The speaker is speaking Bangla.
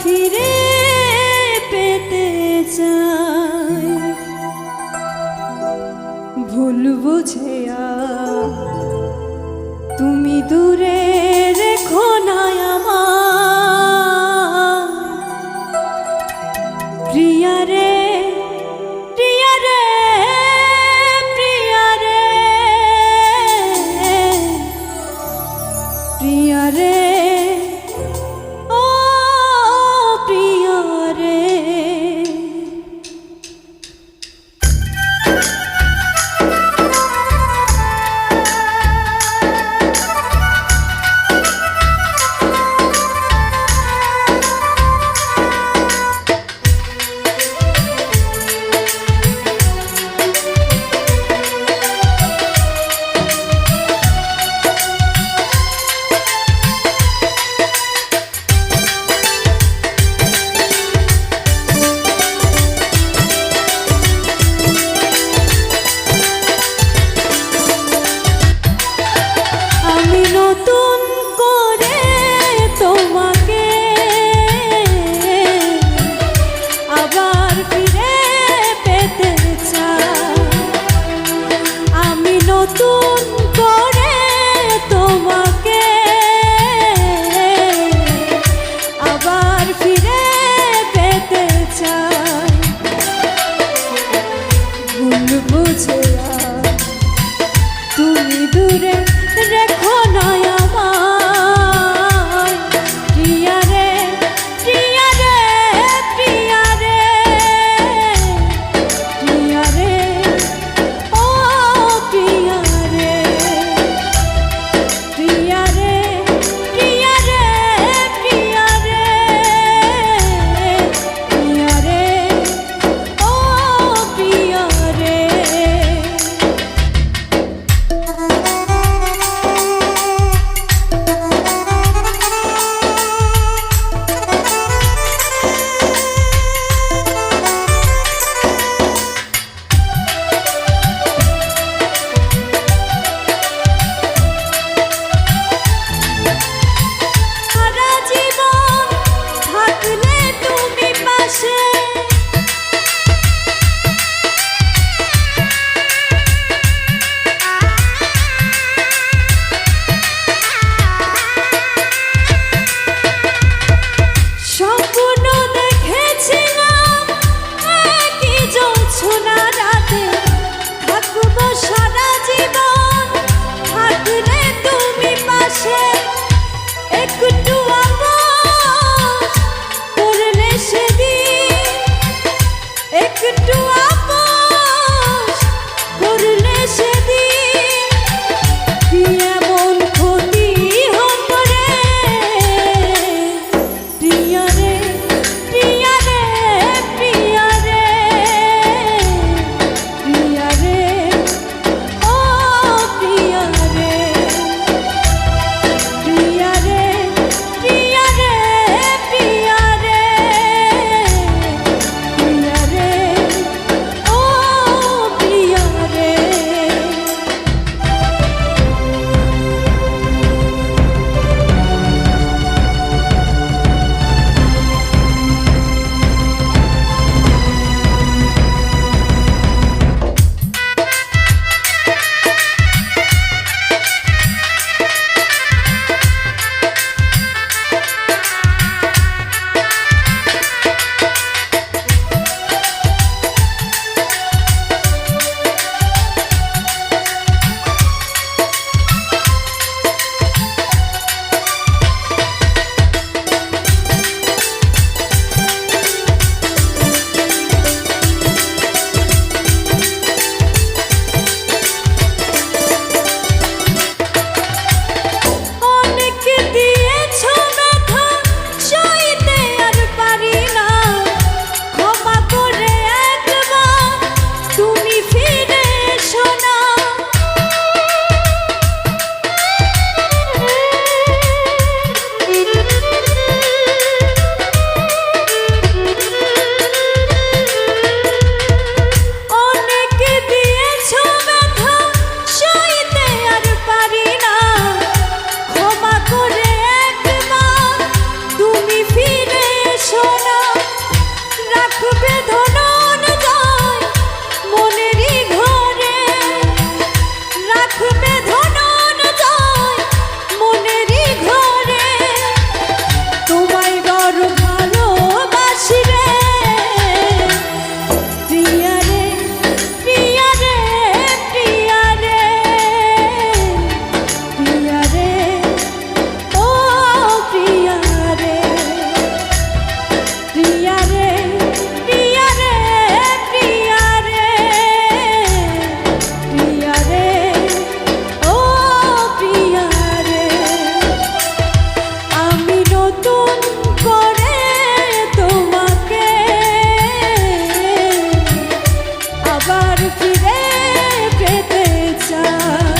ফিরে পেতে চাই। ভুল বুঝে তুমি দূরে রেখো না আমার প্রিয়া রে রে হাজার ফিরে ফিরে পেতে চাই।